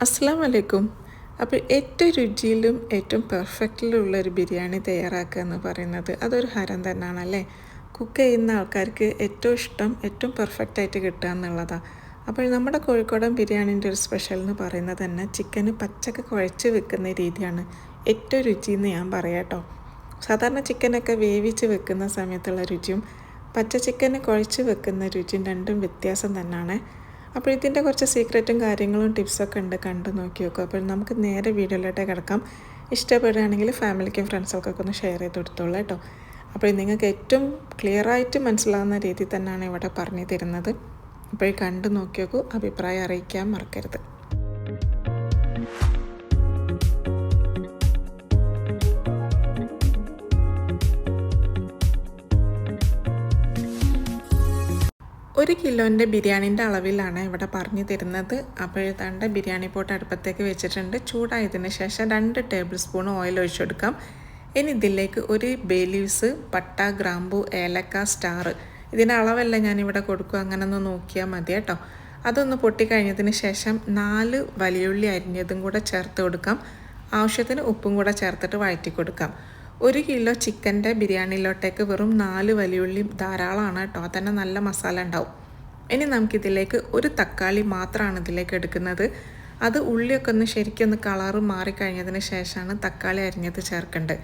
അസ്സാം വലൈക്കും അപ്പോൾ ഏറ്റവും രുചിയിലും ഏറ്റവും പെർഫെക്റ്റിലും ഉള്ള ഒരു ബിരിയാണി തയ്യാറാക്കുക എന്ന് പറയുന്നത് അതൊരു ഹരം തന്നെയാണ് അല്ലേ കുക്ക് ചെയ്യുന്ന ആൾക്കാർക്ക് ഏറ്റവും ഇഷ്ടം ഏറ്റവും പെർഫെക്റ്റായിട്ട് കിട്ടുക എന്നുള്ളതാണ് അപ്പോൾ നമ്മുടെ കോഴിക്കോടൻ ബിരിയാണീന്റെ ഒരു സ്പെഷ്യൽ എന്ന് പറയുന്നത് തന്നെ ചിക്കന് പച്ചക്ക് കുഴച്ച് വെക്കുന്ന രീതിയാണ് ഏറ്റവും രുചി എന്ന് ഞാൻ പറയാം കേട്ടോ. സാധാരണ ചിക്കനൊക്കെ വേവിച്ച് വെക്കുന്ന സമയത്തുള്ള രുചിയും പച്ച ചിക്കന് കുഴച്ച് വെക്കുന്ന രുചിയും രണ്ടും വ്യത്യാസം തന്നെയാണ് അപ്പോൾ ഇതിന്റെ കുറച്ച് സീക്രറ്റും കാര്യങ്ങളും ടിപ്സൊക്കെ ഉണ്ട്. കണ്ടു നോക്കി നോക്കും. അപ്പോൾ നമുക്ക് നേരെ വീഡിയോയിലോട്ടേ കിടക്കാം. ഇഷ്ടപ്പെടുകയാണെങ്കിൽ ഫാമിലിക്കും ഫ്രണ്ട്സൊക്കെ ഒന്ന് ഷെയർ ചെയ്ത് കൊടുത്തോളൂ കേട്ടോ. അപ്പോൾ നിങ്ങൾക്ക് ഏറ്റവും ക്ലിയറായിട്ട് മനസ്സിലാവുന്ന രീതിയിൽ തന്നെയാണ് ഇവിടെ പറഞ്ഞു തരുന്നത്. അപ്പോൾ കണ്ടു നോക്കി നോക്കൂ. അഭിപ്രായം അറിയിക്കാൻ മറക്കരുത്. ഒരു കിലോന്റെ ബിരിയാണീന്റെ അളവിലാണ് ഇവിടെ പറഞ്ഞു തരുന്നത്. അപ്പോൾ ബിരിയാണി പോട്ട് അടുപ്പത്തേക്ക് വെച്ചിട്ടുണ്ട്. ചൂടായതിന് ശേഷം രണ്ട് ടേബിൾ സ്പൂൺ ഓയിൽ ഒഴിച്ചു കൊടുക്കാം. ഇനി ഇതിലേക്ക് ഒരു ബേ ലീവ്സ് പട്ട ഗ്രാമ്പു ഏലക്ക സ്റ്റാർ. ഇതിന്റെ അളവല്ല ഞാനിവിടെ കൊടുക്കുക. അങ്ങനെ ഒന്ന് നോക്കിയാൽ മതി കേട്ടോ. അതൊന്ന് പൊട്ടിക്കഴിഞ്ഞതിന് ശേഷം നാല് വലിയുള്ളി അരിഞ്ഞതും കൂടെ ചേർത്ത് കൊടുക്കാം. ആവശ്യത്തിന് ഉപ്പും കൂടെ ചേർത്തിട്ട് വഴറ്റി കൊടുക്കാം. ഒരു കിലോ ചിക്കന്റെ ബിരിയാണിയിലോട്ടേക്ക് വെറും നാല് വലിയുള്ളി ധാരാളമാണ് കേട്ടോ. തന്നെ നല്ല മസാല ഉണ്ടാവും. ഇനി നമുക്കിതിലേക്ക് ഒരു തക്കാളി മാത്രമാണ് ഇതിലേക്ക് എടുക്കുന്നത്. അത് ഉള്ളിയൊക്കെ ഒന്ന് ശരിക്കൊന്ന് കളറ് മാറിക്കഴിഞ്ഞതിന് ശേഷമാണ് തക്കാളി അരിഞ്ഞത് ചേർക്കേണ്ടത്.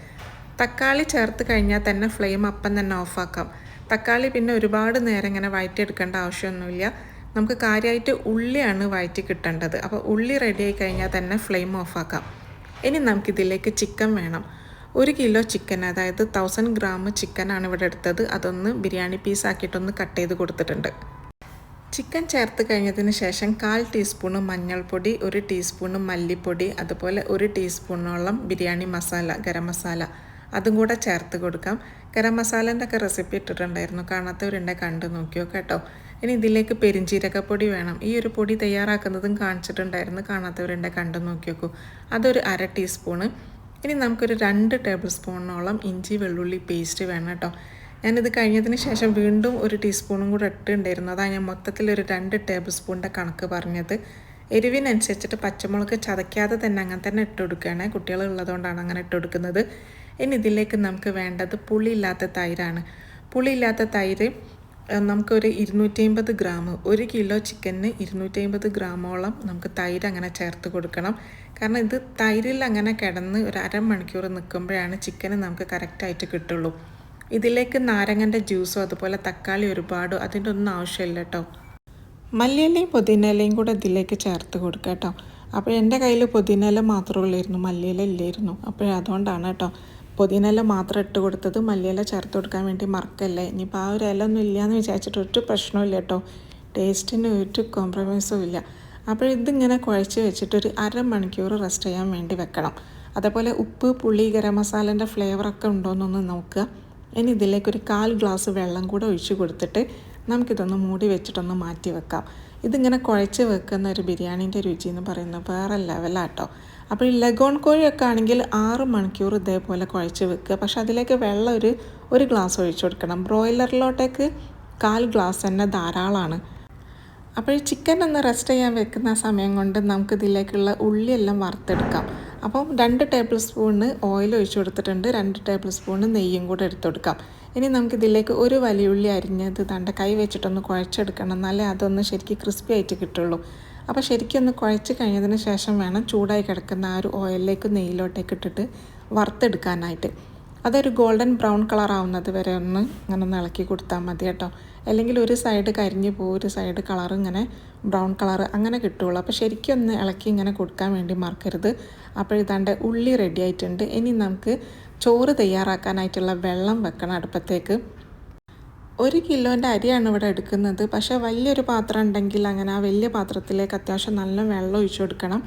തക്കാളി ചേർത്ത് കഴിഞ്ഞാൽ തന്നെ ഫ്ലെയിം അപ്പം തന്നെ ഓഫാക്കാം തക്കാളി പിന്നെ ഒരുപാട് നേരം ഇങ്ങനെ വഴറ്റിയെടുക്കേണ്ട ആവശ്യമൊന്നുമില്ല. നമുക്ക് കാര്യമായിട്ട് ഉള്ളിയാണ് വഴറ്റി കിട്ടേണ്ടത്. അപ്പോൾ ഉള്ളി റെഡി ആയി കഴിഞ്ഞാൽ തന്നെ ഫ്ലെയിം ഓഫാക്കാം ഇനി നമുക്കിതിലേക്ക് ചിക്കൻ വേണം. ഒരു കിലോ ചിക്കൻ അതായത് തൗസൻഡ് ഗ്രാം ചിക്കനാണ് ഇവിടെ എടുത്തത്. അതൊന്ന് ബിരിയാണി പീസാക്കിയിട്ടൊന്ന് കട്ട് ചെയ്ത് കൊടുത്തിട്ടുണ്ട്. ചിക്കൻ ചേർത്ത് കഴിഞ്ഞതിന് ശേഷം കാൽ ടീസ്പൂണ് മഞ്ഞൾപ്പൊടി ഒരു ടീസ്പൂണ് മല്ലിപ്പൊടി അതുപോലെ ഒരു ടീസ്പൂണോളം ബിരിയാണി മസാല ഗരം മസാല. അതും കൂടെ ചേർത്ത് കൊടുക്കാം. ഗരം മസാലേന്റെ ഒക്കെ റെസിപ്പി ഇട്ടിട്ടുണ്ടായിരുന്നു. കാണാത്തവരുണ്ടെ കണ്ടു നോക്കിയോ കേട്ടോ. ഇനി ഇതിലേക്ക് പെരിഞ്ചീരകപ്പൊടി വേണം. ഈ ഒരു പൊടി തയ്യാറാക്കുന്നതും കാണിച്ചിട്ടുണ്ടായിരുന്നു. കാണാത്തവരുണ്ടെ കണ്ടു നോക്കി നോക്കൂ അതൊരു അര ടീസ്പൂണ്. ഇനി നമുക്കൊരു രണ്ട് ടേബിൾ സ്പൂണോളം ഇഞ്ചി വെള്ളുള്ളി പേസ്റ്റ് വേണം കേട്ടോ. ഞാനിത് കഴിഞ്ഞതിന് ശേഷം വീണ്ടും ഒരു ടീസ്പൂണും കൂടെ ഇട്ടുണ്ടായിരുന്നു അതാണ് ഞാൻ മൊത്തത്തിൽ ഒരു രണ്ട് ടേബിൾ സ്പൂണിന്റെ കണക്ക് പറഞ്ഞത്. എരിവിനനുസരിച്ചിട്ട് പച്ചമുളക് ചതയ്ക്കാതെ തന്നെ അങ്ങനെ തന്നെ ഇട്ട് കൊടുക്കുകയാണ്. കുട്ടികൾ ഉള്ളതുകൊണ്ടാണ് അങ്ങനെ ഇട്ട് കൊടുക്കുന്നത്. ഇനി ഇതിലേക്ക് നമുക്ക് വേണ്ടത് പുളിയില്ലാത്ത തൈരാണ്. പുളിയില്ലാത്ത തൈര് നമുക്കൊരു ഇരുന്നൂറ്റി അമ്പത് ഗ്രാം ഒരു കിലോ ചിക്കന് ഇരുന്നൂറ്റി അമ്പത് ഗ്രാമോളം നമുക്ക് തൈര് അങ്ങനെ ചേർത്ത് കൊടുക്കണം. കാരണം ഇത് തൈരിൽ അങ്ങനെ കിടന്ന് ഒരു അരമണിക്കൂർ നിൽക്കുമ്പോഴാണ് ചിക്കന് നമുക്ക് കറക്റ്റായിട്ട് കിട്ടുള്ളൂ. ഇതിലേക്ക് നാരങ്ങന്റെ ജ്യൂസോ അതുപോലെ തക്കാളി ഒരുപാടോ അതിന്റെ ഒന്നും ആവശ്യമില്ല കേട്ടോ. മല്ലിയിലയും പുതിനയിലയും കൂടെ ഇതിലേക്ക് ചേർത്ത് കൊടുക്കുക കേട്ടോ. അപ്പോൾ എന്റെ കയ്യിൽ പുതിനയില മാത്രമേ ഉള്ളായിരുന്നു മല്ലിയില ഇല്ലായിരുന്നു. അപ്പോൾ അതുകൊണ്ടാണ് കേട്ടോ പുതിനയില മാത്രം ഇട്ട് കൊടുത്തത്. മല്ലിയില ചേർത്ത് കൊടുക്കാൻ വേണ്ടി മറക്കല്ലേ? ഇനിയിപ്പോൾ ആ ഒരു ഇല ഒന്നും ഇല്ലയെന്ന് വിചാരിച്ചിട്ട് ഒരു പ്രശ്നമില്ല കേട്ടോ. ടേസ്റ്റിന് ഒരു കോംപ്രമൈസും ഇല്ല. അപ്പോൾ ഇതിങ്ങനെ കുഴച്ച് വെച്ചിട്ട് ഒരു അരമണിക്കൂർ റെസ്റ്റ് ചെയ്യാൻ വേണ്ടി വെക്കണം. അതേപോലെ ഉപ്പ് പുളി ഗരം മസാലേന്റെ ഫ്ലേവറൊക്കെ ഉണ്ടോയെന്നൊന്ന് നോക്കുക. ഇനി ഇതിലേക്ക് ഒരു കാൽ ഗ്ലാസ് വെള്ളം കൂടെ ഒഴിച്ച് കൊടുത്തിട്ട് നമുക്കിതൊന്ന് മൂടി വെച്ചിട്ടൊന്ന് മാറ്റി വെക്കാം. ഇതിങ്ങനെ കുഴച്ച് വെക്കുന്ന ഒരു ബിരിയാണീന്റെ രുചി എന്ന് പറയുന്നത് വേറെ ലെവലാട്ടോ അപ്പോൾ ഈ ലഗോൺ കോഴിയൊക്കെ ആണെങ്കിൽ ആറ് മണിക്കൂർ ഇതേപോലെ കുഴച്ച് വെക്കുക. പക്ഷേ അതിലേക്ക് വെള്ളം ഒരു ഒരു ഗ്ലാസ് ഒഴിച്ചു കൊടുക്കണം. ബ്രോയിലറിലോട്ടേക്ക് കാൽ ഗ്ലാസ് തന്നെ ധാരാളമാണ്. അപ്പോൾ ഈ ചിക്കൻ ഒന്ന് റെസ്റ്റ് ചെയ്യാൻ വെക്കുന്ന സമയം കൊണ്ട് നമുക്ക് ഇതിലേക്കുള്ള ഉള്ളിയെല്ലാം വറുത്തെടുക്കാം. അപ്പം രണ്ട് ടേബിൾ സ്പൂണ് ഓയിൽ ഒഴിച്ചു കൊടുത്തിട്ടുണ്ട് രണ്ട് ടേബിൾ സ്പൂണ് നെയ്യും കൂടെ എടുത്തു കൊടുക്കാം. ഇനി നമുക്കിതിലേക്ക് ഒരു വലിയുള്ളി അരിഞ്ഞത് തണ്ട കൈ വെച്ചിട്ടൊന്ന് കുഴച്ചെടുക്കണം എന്നാലേ അതൊന്ന് ശരിക്കും ക്രിസ്പി ആയിട്ട് കിട്ടുള്ളൂ. അപ്പോൾ ശരിക്കും ഒന്ന് കുഴച്ച് കഴിഞ്ഞതിന് ശേഷം വേണം ചൂടായി കിടക്കുന്ന ആ ഒരു ഓയിലിലേക്ക് നെയ്യിലോട്ടേക്ക് ഇട്ടിട്ട് വറുത്തെടുക്കാനായിട്ട്. അതൊരു ഗോൾഡൻ ബ്രൗൺ കളർ ആവുന്നത് വരെ ഒന്ന് അങ്ങനെ ഒന്ന് ഇളക്കി കൊടുത്താൽ മതി കേട്ടോ. അല്ലെങ്കിൽ ഒരു സൈഡ് കരിഞ്ഞു പോകും ഒരു സൈഡ് കളർ ഇങ്ങനെ ബ്രൗൺ കളർ അങ്ങനെ കിട്ടുള്ളൂ അപ്പോൾ ശരിക്കും ഒന്ന് ഇളക്കി ഇങ്ങനെ കൊടുക്കാൻ വേണ്ടി മറക്കരുത്. അപ്പോൾ ഇതാണ്ട് ഉള്ളി റെഡി ആയിട്ടുണ്ട്. ഇനി നമുക്ക് ചോറ് തയ്യാറാക്കാനായിട്ടുള്ള വെള്ളം വെക്കണം അടുപ്പത്തേക്ക്. ഒരു കിലോന്റെ അരിയാണ് ഇവിടെ എടുക്കുന്നത്. പക്ഷേ വലിയൊരു പാത്രം ഉണ്ടെങ്കിൽ അങ്ങനെ ആ വലിയ പാത്രത്തിലേക്ക് അത്യാവശ്യം നല്ല വെള്ളം ഒഴിച്ചു കൊടുക്കണം.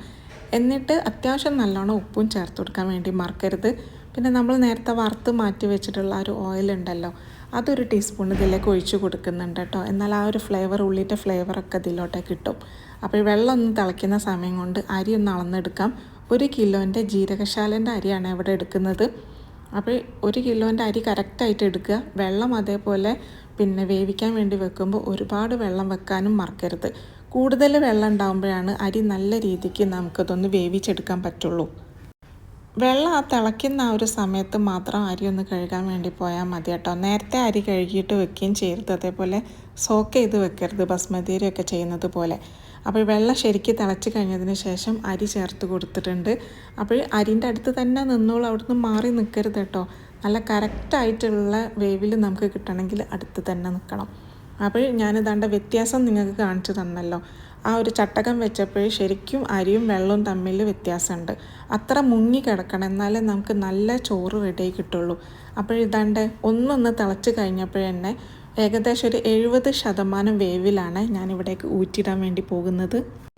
എന്നിട്ട് അത്യാവശ്യം നല്ലോണം ഉപ്പും ചേർത്ത് കൊടുക്കാൻ വേണ്ടി മറക്കരുത്. പിന്നെ നമ്മൾ നേരത്തെ വറുത്ത് മാറ്റി വെച്ചിട്ടുള്ള ഒരു ഓയിൽ ഉണ്ടല്ലോ അതൊരു ടീസ്പൂൺ ഇതിലേക്ക് ഒഴിച്ച് കൊടുക്കുന്നുണ്ട് കേട്ടോ. എന്നാൽ ആ ഒരു ഫ്ലേവർ ഉള്ളിന്റെ ഫ്ലേവറൊക്കെ ഇതിലോട്ടേ കിട്ടും. അപ്പോൾ വെള്ളം ഒന്ന് തിളയ്ക്കുന്ന സമയം കൊണ്ട് അരി ഒന്ന് അളന്നെടുക്കാം. ഒരു കിലോന്റെ ജീരകശാലന്റെ അരിയാണ് ഇവിടെ എടുക്കുന്നത്. അപ്പോൾ ഒരു കിലോന്റെ അരി കറക്റ്റായിട്ട് എടുക്കുക. വെള്ളം അതേപോലെ പിന്നെ വേവിക്കാൻ വേണ്ടി വെക്കുമ്പോൾ ഒരുപാട് വെള്ളം വെക്കാനും മറക്കരുത്. കൂടുതൽ വെള്ളം ഉണ്ടാകുമ്പോഴാണ് അരി നല്ല രീതിക്ക് നമുക്കതൊന്ന് വേവിച്ചെടുക്കാൻ പറ്റുള്ളൂ. വെള്ളം ആ തിളയ്ക്കുന്ന ആ ഒരു സമയത്ത് മാത്രം അരി ഒന്ന് കഴുകാൻ വേണ്ടി പോയാൽ മതി കേട്ടോ. നേരത്തെ അരി കഴുകിയിട്ട് വെക്കുകയും ചെയ്യരുത്. അതേപോലെ സോക്ക് ചെയ്ത് വെക്കരുത് ബസ്മതിരിയൊക്കെ ചെയ്യുന്നത് പോലെ. അപ്പോൾ വെള്ളം ശരിക്കും തിളച്ച് കഴിഞ്ഞതിന് ശേഷം അരി ചേർത്ത് കൊടുത്തിട്ടുണ്ട്. അപ്പോൾ അരിന്റെ അടുത്ത് തന്നെ നിന്നോളൂ അവിടുന്ന് മാറി നിൽക്കരുത് കേട്ടോ. നല്ല കറക്റ്റായിട്ടുള്ള വേവിൽ നമുക്ക് കിട്ടണമെങ്കിൽ അടുത്ത് തന്നെ നിൽക്കണം. അപ്പോൾ ഞാനിതാണ്ട വ്യത്യാസം നിങ്ങൾക്ക് കാണിച്ചു തന്നല്ലോ. ആ ഒരു ചട്ടകം വെച്ചപ്പോൾ ശരിക്കും അരിയും വെള്ളവും തമ്മിൽ വ്യത്യാസമുണ്ട്. അത്ര മുങ്ങി കിടക്കണം എന്നാലേ നമുക്ക് നല്ല ചോറ് റെഡിയായി കിട്ടുള്ളൂ. അപ്പോഴിതാണ്ട് ഒന്നൊന്ന് തിളച്ച് കഴിഞ്ഞപ്പോഴെന്നെ ഏകദേശം ഒരു എഴുപത് ശതമാനം വേവിലാണ് ഞാനിവിടേക്ക് ഊറ്റിടാൻ വേണ്ടി പോകുന്നത്.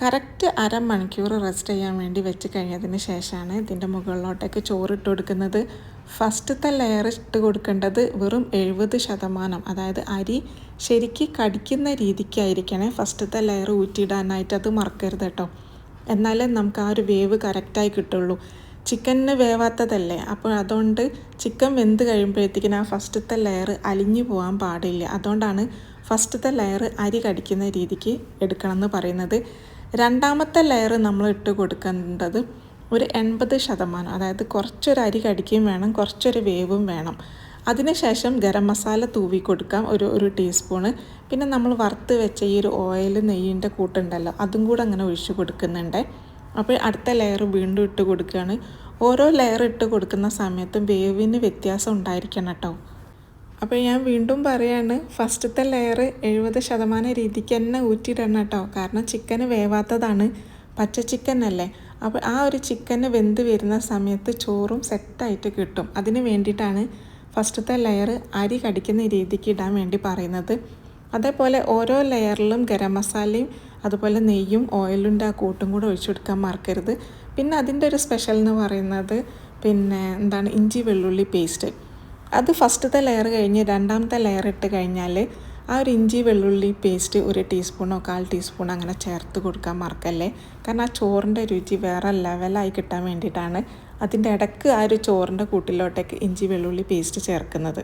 കറക്റ്റ് അരമണിക്കൂർ റെസ്റ്റ് ചെയ്യാൻ വേണ്ടി വെച്ച് കഴിഞ്ഞതിന് ശേഷമാണ് ഇതിന്റെ മുകളിലോട്ടേക്ക് ചോറിട്ട് കൊടുക്കുന്നത്. ഫസ്റ്റത്തെ ലെയർ ഇട്ട് കൊടുക്കേണ്ടത് വെറും എഴുപത് ശതമാനം അതായത് അരി ശരിക്ക് കടിക്കുന്ന രീതിക്കായിരിക്കണേ ഫസ്റ്റത്തെ ലെയർ ഊറ്റിയിടാനായിട്ട് അത് മറക്കരുത് കേട്ടോ. എന്നാലേ നമുക്ക് ആ ഒരു വേവ് കറക്റ്റായി കിട്ടുള്ളൂ. ചിക്കനിന് വേവാത്തതല്ലേ? അപ്പോൾ അതുകൊണ്ട് ചിക്കൻ വെന്ത് കഴിയുമ്പോഴത്തേക്കിന് ആ ഫസ്റ്റത്തെ ലെയർ അലിഞ്ഞു പോകാൻ പാടില്ല. അതുകൊണ്ടാണ് ഫസ്റ്റത്തെ ലെയർ അരി കടിക്കുന്ന രീതിക്ക് എടുക്കണം എന്ന് പറയുന്നത്. രണ്ടാമത്തെ ലെയർ നമ്മൾ ഇട്ട് കൊടുക്കേണ്ടത് ഒരു എൺപത് ശതമാനം അതായത് കുറച്ചൊരു അരി കടിക്കുകയും വേണം കുറച്ചൊരു വേവും വേണം. അതിനുശേഷം ഗരം മസാല തൂവി കൊടുക്കാം ഒരു ഒരു ടീസ്പൂണ് പിന്നെ നമ്മൾ വറുത്ത് വെച്ച ഈ ഒരു ഓയിൽ നെയ്യിന്റെ കൂട്ടുണ്ടല്ലോ അതും കൂടെ അങ്ങനെ ഒഴിച്ചു കൊടുക്കുന്നുണ്ട്. അപ്പോൾ അടുത്ത ലെയർ വീണ്ടും ഇട്ട് കൊടുക്കുകയാണ്. ഓരോ ലെയർ ഇട്ട് കൊടുക്കുന്ന സമയത്തും വേവിന് വ്യത്യാസം ഉണ്ടായിരിക്കണം കേട്ടോ. അപ്പോൾ ഞാൻ വീണ്ടും പറയാണ് ഫസ്റ്റത്തെ ലെയർ എഴുപത് ശതമാനം രീതിക്ക് തന്നെ ഊറ്റിയിടണം കേട്ടോ. കാരണം ചിക്കന് വേവാത്തതാണ്. പച്ച ചിക്കൻ അല്ലേ? അപ്പോൾ ആ ഒരു ചിക്കന് വെന്ത് വരുന്ന സമയത്ത് ചോറും സെറ്റായിട്ട് കിട്ടും. അതിന് വേണ്ടിയിട്ടാണ് ഫസ്റ്റത്തെ ലെയർ അരി കടിക്കുന്ന രീതിക്ക് ഇടാൻ വേണ്ടി പറയുന്നത്. അതേപോലെ ഓരോ ലെയറിലും ഗരം മസാലയും അതുപോലെ നെയ്യും ഓയിലുണ്ട് ആ കൂട്ടും കൂടെ ഒഴിച്ചു കൊടുക്കാൻ മറക്കരുത്. പിന്നെ അതിന്റെ ഒരു സ്പെഷ്യൽ എന്ന് പറയുന്നത് പിന്നെ എന്താണ് ഇഞ്ചി വെള്ളുള്ളി പേസ്റ്റ് അത് ഫസ്റ്റത്തെ ലെയർ കഴിഞ്ഞ് രണ്ടാമത്തെ ലെയർ ഇട്ട് കഴിഞ്ഞാൽ ആ ഒരു ഇഞ്ചി വെള്ളുള്ളി പേസ്റ്റ് ഒരു ടീസ്പൂണോ കാൽ ടീസ്പൂണോ അങ്ങനെ ചേർത്ത് കൊടുക്കാൻ മറക്കല്ലേ? കാരണം ആ ചോറിന്റെ രുചി വേറെ ലെവലായി കിട്ടാൻ വേണ്ടിയിട്ടാണ് അതിന്റെ ഇടയ്ക്ക് ആ ഒരു ചോറിന്റെ കൂട്ടിലോട്ടേക്ക് ഇഞ്ചി വെള്ളുള്ളി പേസ്റ്റ് ചേർക്കുന്നത്.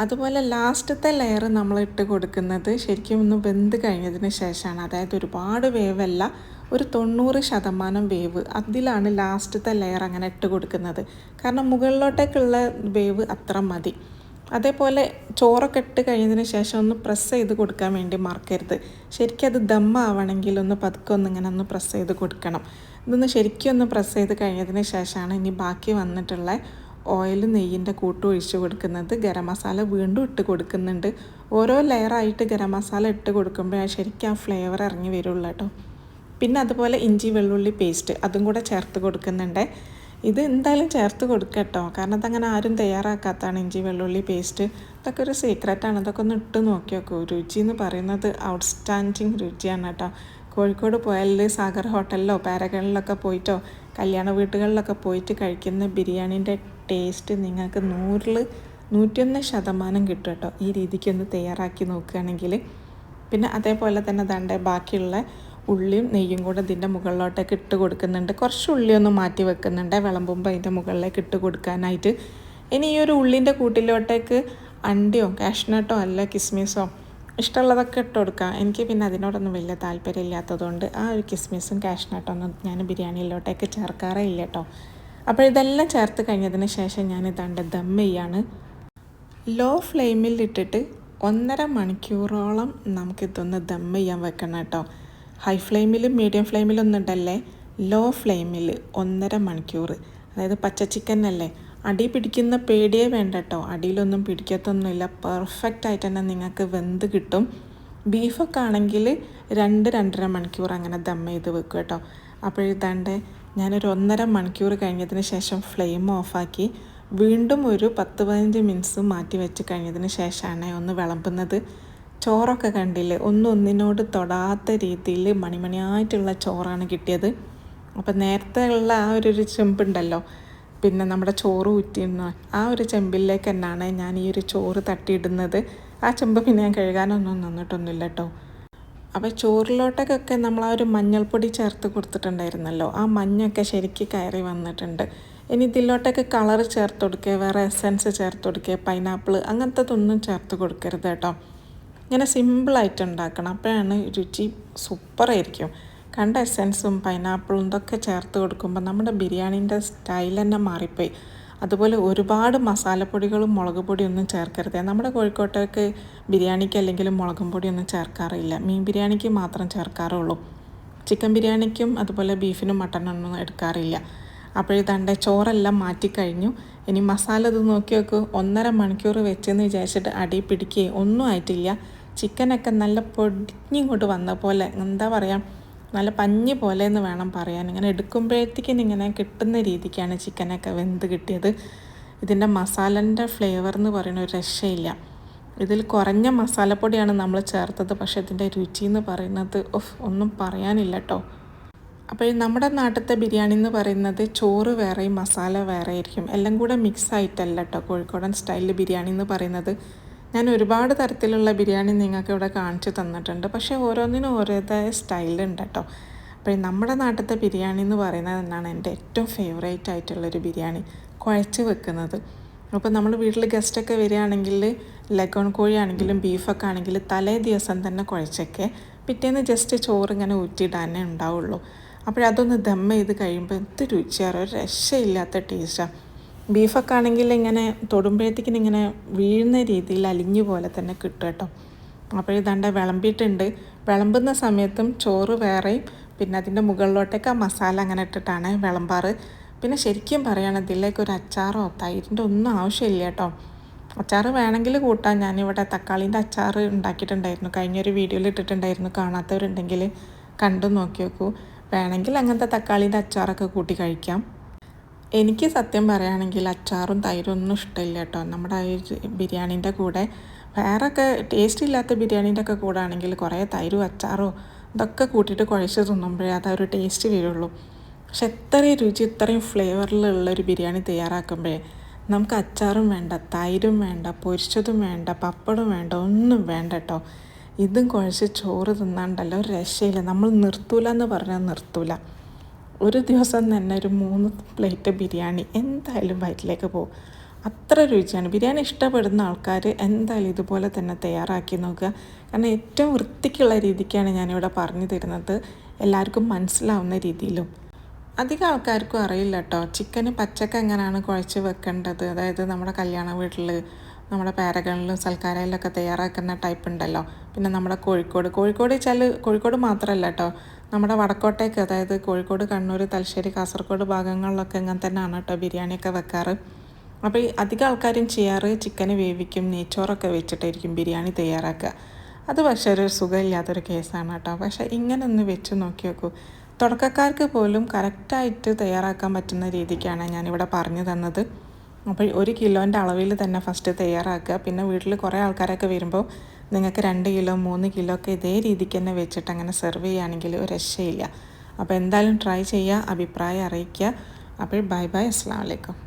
അതുപോലെ ലാസ്റ്റത്തെ ലെയർ നമ്മൾ ഇട്ട് കൊടുക്കുന്നത് ശരിക്കും ഒന്ന് വെന്ത് കഴിഞ്ഞതിന് ശേഷമാണ്. അതായത് ഒരുപാട് വേവല്ല. ഒരു തൊണ്ണൂറ് ശതമാനം വേവ് അതിലാണ് ലാസ്റ്റത്തെ ലെയർ അങ്ങനെ ഇട്ട് കൊടുക്കുന്നത്. കാരണം മുകളിലോട്ടേക്കുള്ള വേവ് അത്ര മതി. അതേപോലെ ചോറൊക്കെ ഇട്ട് കഴിഞ്ഞതിന് ശേഷം ഒന്ന് പ്രസ് ചെയ്ത് കൊടുക്കാൻ വേണ്ടി മറക്കരുത്. ശരിക്കും അത് ദമ്മാവണമെങ്കിൽ ഒന്ന് പതുക്കെ ഒന്ന് ഇങ്ങനെ ഒന്ന് പ്രസ് ചെയ്ത് കൊടുക്കണം. ഇതൊന്ന് ശരിക്കും ഒന്ന് പ്രസ് ചെയ്ത് കഴിഞ്ഞതിന് ശേഷമാണ് ഇനി ബാക്കി വന്നിട്ടുള്ള ഓയിൽ നെയ്യിന്റെ കൂട്ട് ഒഴിച്ച് കൊടുക്കുന്നത്. ഗരം മസാല വീണ്ടും ഇട്ട് കൊടുക്കുന്നുണ്ട്. ഓരോ ലെയറായിട്ട് ഗരം മസാല ഇട്ട് കൊടുക്കുമ്പോഴാണ് ശരിക്കും ആ ഫ്ലേവർ ഇറങ്ങി വരുള്ളൂ കേട്ടോ. പിന്നെ അതുപോലെ ഇഞ്ചി വെള്ളുള്ളി പേസ്റ്റ് അതും കൂടെ ചേർത്ത് കൊടുക്കുന്നുണ്ട്. ഇത് എന്തായാലും ചേർത്ത് കൊടുക്കുക കേട്ടോ. കാരണം അതങ്ങനെ ആരും തയ്യാറാക്കാത്തതാണ് ഇഞ്ചി വെള്ളുള്ളി പേസ്റ്റ് ഇതൊക്കെ ഒരു സീക്രട്ടാണ് ഇതൊക്കെ ഒന്ന് ഇട്ട് നോക്കി നോക്കൂ. രുചി എന്ന് പറയുന്നത് ഔട്ട്സ്റ്റാൻഡിങ് രുചിയാണ് കേട്ടോ. കോഴിക്കോട് പോയാൽ സാഗർ ഹോട്ടലിലോ പാരകളിലൊക്കെ പോയിട്ടോ കല്യാണ വീട്ടുകളിലൊക്കെ പോയിട്ട് കഴിക്കുന്ന ബിരിയാണീന്റെ ടേസ്റ്റ് നിങ്ങൾക്ക് നൂറിൽ നൂറ്റിയൊന്ന് ശതമാനം കിട്ടും കേട്ടോ. ഈ രീതിക്കൊന്ന് തയ്യാറാക്കി നോക്കുകയാണെങ്കിൽ. പിന്നെ അതേപോലെ തന്നെ ദാണ്ടെ ബാക്കിയുള്ള ഉള്ളിയും നെയ്യും കൂടെ ഇതിന്റെ മുകളിലോട്ടേക്ക് ഇട്ട് കൊടുക്കുന്നുണ്ട്. കുറച്ച് ഉള്ളി ഒന്ന് മാറ്റി വെക്കുന്നുണ്ട്. വിളമ്പുമ്പോൾ അതിന്റെ മുകളിലേക്ക് ഇട്ട് കൊടുക്കാനായിട്ട്. ഇനി ഈ ഒരു ഉള്ളിന്റെ കൂട്ടിലോട്ടേക്ക് അണ്ടിയോ കാഷ്നട്ടോ അല്ല കിസ്മിസോ ഇഷ്ടമുള്ളതൊക്കെ ഇട്ട് കൊടുക്കാം. എനിക്ക് പിന്നെ അതിനോടൊന്നും വലിയ താല്പര്യമില്ലാത്തതുകൊണ്ട് ആ ഒരു കിസ്മിസും കാഷ്നട്ടൊന്നും ഞാൻ ബിരിയാണിയിലോട്ടേക്ക് ചേർക്കാറേ ഇല്ല കേട്ടോ. അപ്പോൾ ഇതെല്ലാം ചേർത്ത് കഴിഞ്ഞതിന് ശേഷം ഞാൻ ഇതാണ്ട് ദം ചെയ്യാണ്. ലോ ഫ്ലെയിമിൽ ഇട്ടിട്ട് ഒന്നര മണിക്കൂറോളം നമുക്കിതൊന്ന് ദം ചെയ്യാൻ വെക്കണം കേട്ടോ. ഹൈ ഫ്ലെയിമിലും മീഡിയം ഫ്ലെയിമിലൊന്നും ഇടല്ലേ ലോ ഫ്ലെയിമിൽ ഒന്നര മണിക്കൂർ. അതായത് പച്ച ചിക്കൻ അല്ലേ? അടി പിടിക്കുന്ന പേടിയേ വേണ്ട കേട്ടോ അടിയിലൊന്നും പിടിക്കത്തൊന്നുമില്ല. പെർഫെക്റ്റ് ആയിട്ട് തന്നെ നിങ്ങൾക്ക് വെന്ത് കിട്ടും. ബീഫൊക്കെ ആണെങ്കിൽ രണ്ട് രണ്ടര മണിക്കൂർ അങ്ങനെ ദം ചെയ്ത് വെക്കും കേട്ടോ. അപ്പോൾ ഇതാണ്ട് ഞാനൊരു ഒന്നര മണിക്കൂർ കഴിഞ്ഞതിന് ശേഷം ഫ്ലെയിം ഓഫാക്കി വീണ്ടും ഒരു പത്ത് പതിനഞ്ച് മിനിറ്റ്സ് മാറ്റി വെച്ച് കഴിഞ്ഞതിന് ശേഷമാണ് ഒന്ന് വിളമ്പുന്നത്. ചോറൊക്കെ കണ്ടില്ലേ? ഒന്നും ഒന്നിനോട് തൊടാത്ത രീതിയിൽ മണിമണിയായിട്ടുള്ള ചോറാണ് കിട്ടിയത്. അപ്പം നേരത്തെ ഉള്ള ആ ഒരു ചെമ്പുണ്ടല്ലോ? പിന്നെ നമ്മുടെ ചോറ് ഊറ്റിയിരുന്ന ആ ഒരു ചെമ്പിലേക്ക് തന്നെയാണ് ഞാൻ ഈ ഒരു ചോറ് തട്ടിയിടുന്നത്. ആ ചെമ്പ് പിന്നെ ഞാൻ കഴുകാനൊന്നും നിന്നിട്ടൊന്നുമില്ല കേട്ടോ. അപ്പോൾ ചോറിലോട്ടൊക്കെ നമ്മൾ ആ ഒരു മഞ്ഞൾപ്പൊടി ചേർത്ത് കൊടുത്തിട്ടുണ്ടായിരുന്നല്ലോ? ആ മഞ്ഞൊക്കെ ശരിക്ക് കയറി വന്നിട്ടുണ്ട്. ഇനി ഇതിലോട്ടൊക്കെ കളർ ചേർത്ത് കൊടുക്കുക വേറെ എസൻസ് ചേർത്ത് കൊടുക്കുക പൈനാപ്പിൾ അങ്ങനത്തതൊന്നും ചേർത്ത് കൊടുക്കരുത് കേട്ടോ. ഇങ്ങനെ സിമ്പിളായിട്ട് ഉണ്ടാക്കണം. അപ്പോഴാണ് രുചി സൂപ്പറായിരിക്കും കണ്ട എസെൻസും പൈനാപ്പിളും ഇതൊക്കെ ചേർത്ത് കൊടുക്കുമ്പോൾ നമ്മുടെ ബിരിയാണീന്റെ സ്റ്റൈൽ തന്നെ മാറിപ്പോയി. അതുപോലെ ഒരുപാട് മസാലപ്പൊടികളും മുളക് പൊടിയൊന്നും ചേർക്കരുത്. നമ്മുടെ കോഴിക്കോട്ടേക്ക് ബിരിയാണിക്ക് അല്ലെങ്കിൽ മുളകും പൊടിയൊന്നും ചേർക്കാറില്ല. മീൻ ബിരിയാണിക്ക് മാത്രം ചേർക്കാറുള്ളൂ. ചിക്കൻ ബിരിയാണിക്കും അതുപോലെ ബീഫിനും മട്ടനൊന്നും എടുക്കാറില്ല. അപ്പോഴിതണ്ട് ചോറെല്ലാം മാറ്റിക്കഴിഞ്ഞു. ഇനി മസാല ഇത് നോക്കി നോക്കൂ ഒന്നര മണിക്കൂർ വെച്ചെന്ന് വിചാരിച്ചിട്ട് അടി പിടിക്കുകയും ഒന്നും ആയിട്ടില്ല. ചിക്കനൊക്കെ നല്ല പൊടിഞ്ഞിങ്ങോട്ട് വന്ന പോലെ. എന്താ പറയുക നല്ല പഞ്ഞി പോലെ എന്ന് വേണം പറയാൻ. ഇങ്ങനെ എടുക്കുമ്പോഴത്തേക്കും ഇങ്ങനെ കിട്ടുന്ന രീതിക്കാണ് ചിക്കനൊക്കെ വെന്ത് കിട്ടിയത്. ഇതിന്റെ മസാലന്റെ ഫ്ലേവർ എന്ന് പറയുന്ന ഒരു രക്ഷയില്ല. ഇതിൽ കുറഞ്ഞ മസാലപ്പൊടിയാണ് നമ്മൾ ചേർത്തത്. പക്ഷേ ഇതിന്റെ രുചി എന്ന് പറയുന്നത് ഒന്നും പറയാനില്ല കേട്ടോ അപ്പോൾ നമ്മുടെ നാട്ടിലത്തെ ബിരിയാണി എന്ന് പറയുന്നത് ചോറ് വേറെയും മസാല വേറെ ആയിരിക്കും എല്ലാം കൂടെ മിക്സ് ആയിട്ടല്ല കേട്ടോ കോഴിക്കോടൻ സ്റ്റൈലിൽ ബിരിയാണി എന്ന് പറയുന്നത്. ഞാൻ ഒരുപാട് തരത്തിലുള്ള ബിരിയാണി നിങ്ങൾക്ക് ഇവിടെ കാണിച്ചു തന്നിട്ടുണ്ട്. പക്ഷേ ഓരോന്നിനും ഓരോതായ സ്റ്റൈലുണ്ട് കേട്ടോ അപ്പോൾ നമ്മുടെ നാട്ടിലത്തെ ബിരിയാണി എന്ന് പറയുന്നത് തന്നെയാണ് എന്റെ ഏറ്റവും ഫേവറേറ്റ് ആയിട്ടുള്ളൊരു ബിരിയാണി. കുഴച്ച് വെക്കുന്നത്. അപ്പോൾ നമ്മൾ വീട്ടിൽ ഗസ്റ്റൊക്കെ വരികയാണെങ്കിൽ ലഗോൺ കോഴി ആണെങ്കിലും ബീഫൊക്കെ ആണെങ്കിലും തലേ ദിവസം തന്നെ കുഴച്ചൊക്കെ പിറ്റേന്ന് ജസ്റ്റ് ചോറ് ഇങ്ങനെ ഊറ്റിയിടാനേ ഉണ്ടാവുള്ളൂ. അപ്പോഴതൊന്ന് ദം ചെയ്ത് കഴിയുമ്പോൾ എന്ത് രുചിയാണ്. ഒരു രക്ഷയില്ലാത്ത ടേസ്റ്റാണ് ബീഫൊക്കെ ആണെങ്കിൽ ഇങ്ങനെ തൊടുമ്പോഴത്തേക്കിന് ഇങ്ങനെ വീഴുന്ന രീതിയിൽ അലിഞ്ഞു പോലെ തന്നെ കിട്ടും കേട്ടോ. അപ്പോൾ ഇതാണ്ട് വിളമ്പിയിട്ടുണ്ട്. വിളമ്പുന്ന സമയത്തും ചോറ് വേറെയും പിന്നെ അതിന്റെ മുകളിലോട്ടേക്ക് ആ മസാല അങ്ങനെ ഇട്ടിട്ടാണ് വിളമ്പാറ്. പിന്നെ ശരിക്കും പറയുകയാണെങ്കിൽ ഇതിലേക്ക് ഒരു അച്ചാറോ തൈരിന്റെ ഒന്നും ആവശ്യമില്ല കേട്ടോ. അച്ചാർ വേണമെങ്കിൽ കൂട്ടാൻ ഞാനിവിടെ തക്കാളീന്റെ അച്ചാർ ഉണ്ടാക്കിയിട്ടുണ്ടായിരുന്നു. കഴിഞ്ഞൊരു വീഡിയോയിൽ ഇട്ടിട്ടുണ്ടായിരുന്നു. കാണാത്തവരുണ്ടെങ്കിൽ കണ്ടു നോക്കി നോക്കൂ വേണമെങ്കിൽ അങ്ങനത്തെ തക്കാളിന്റെ അച്ചാറൊക്കെ കൂട്ടി കഴിക്കാം. എനിക്ക് സത്യം പറയുകയാണെങ്കിൽ അച്ചാറും തൈരും ഒന്നും ഇഷ്ടമില്ല കേട്ടോ. നമ്മുടെ ഈ ബിരിയാണീന്റെ കൂടെ വേറൊക്കെ ടേസ്റ്റ് ഇല്ലാത്ത ബിരിയാണീന്റെ ഒക്കെ കൂടെ ആണെങ്കിൽ കുറേ തൈരും അച്ചാറോ ഇതൊക്കെ കൂട്ടിയിട്ട് കുഴച്ച് തിന്നുമ്പോഴേ അതൊരു ടേസ്റ്റ് വരുള്ളൂ. പക്ഷെ എത്രയും രുചി ഇത്രയും ഫ്ലേവറിലുള്ള ഒരു ബിരിയാണി തയ്യാറാക്കുമ്പോഴേ നമുക്ക് അച്ചാറും വേണ്ട തൈരും വേണ്ട പൊരിച്ചതും വേണ്ട പപ്പടും വേണ്ട ഒന്നും വേണ്ട കേട്ടോ. ഇതും കുഴച്ച് ചോറ് തിന്നാണ്ടല്ലോ രക്ഷയില്ല. നമ്മൾ നിർത്തൂല എന്ന് പറഞ്ഞാൽ നിർത്തൂല. ഒരു ദിവസം തന്നെ ഒരു മൂന്ന് പ്ലേറ്റ് ബിരിയാണി എന്തായാലും വയറ്റിലേക്ക് പോകും. അത്ര രുചിയാണ്. ബിരിയാണി ഇഷ്ടപ്പെടുന്ന ആൾക്കാർ എന്തായാലും ഇതുപോലെ തന്നെ തയ്യാറാക്കി നോക്കുക. കാരണം ഏറ്റവും വൃത്തിക്കുള്ള രീതിക്കാണ് ഞാനിവിടെ പറഞ്ഞു തരുന്നത്. എല്ലാവർക്കും മനസ്സിലാവുന്ന രീതിയിലും. അധികം ആൾക്കാർക്കും അറിയില്ല കേട്ടോ ചിക്കന് പച്ചക്ക എങ്ങനെയാണ് കുഴച്ച് വെക്കേണ്ടത്? അതായത് നമ്മുടെ കല്യാണ വീട്ടിൽ നമ്മുടെ പേരകളിലും സൽക്കാരയിലൊക്കെ തയ്യാറാക്കുന്ന ടൈപ്പ് ഉണ്ടല്ലോ. പിന്നെ നമ്മുടെ കോഴിക്കോട്. കോഴിക്കോട് വെച്ചാൽ കോഴിക്കോട് മാത്രമല്ല കേട്ടോ നമ്മുടെ വടക്കോട്ടേക്ക് അതായത് കോഴിക്കോട് കണ്ണൂർ തലശ്ശേരി കാസർഗോഡ് ഭാഗങ്ങളിലൊക്കെ ഇങ്ങനെ തന്നെയാണ് കേട്ടോ ബിരിയാണിയൊക്കെ വെക്കാറ്. അപ്പോൾ ഈ അധികം ആൾക്കാരും ചെയ്യാറ് ചിക്കന് വേവിക്കും നെയ്ച്ചോറൊക്കെ വെച്ചിട്ടായിരിക്കും ബിരിയാണി തയ്യാറാക്കുക. അത് പക്ഷേ ഒരു സുഖമില്ലാത്തൊരു കേസാണ് കേട്ടോ പക്ഷേ ഇങ്ങനെ ഒന്ന് വെച്ച് നോക്കി നോക്കൂ. തുടക്കക്കാർക്ക് പോലും കറക്റ്റായിട്ട് തയ്യാറാക്കാൻ പറ്റുന്ന രീതിക്കാണ് ഞാനിവിടെ പറഞ്ഞു തന്നത്. അപ്പോൾ ഒരു കിലോന്റെ അളവിൽ തന്നെ ഫസ്റ്റ് തയ്യാറാക്കുക. പിന്നെ വീട്ടിൽ കുറേ ആൾക്കാരൊക്കെ വരുമ്പോൾ നിങ്ങൾക്ക് രണ്ട് കിലോ മൂന്ന് കിലോ ഒക്കെ ഇതേ രീതിക്ക് തന്നെ വെച്ചിട്ട് അങ്ങനെ സെർവ് ചെയ്യുകയാണെങ്കിൽ ഒരു രക്ഷയില്ല. അപ്പോൾ എന്തായാലും ട്രൈ ചെയ്യുക അഭിപ്രായം അറിയിക്കുക. അപ്പോൾ ബൈ ബൈ അസ്സാം വലൈക്കും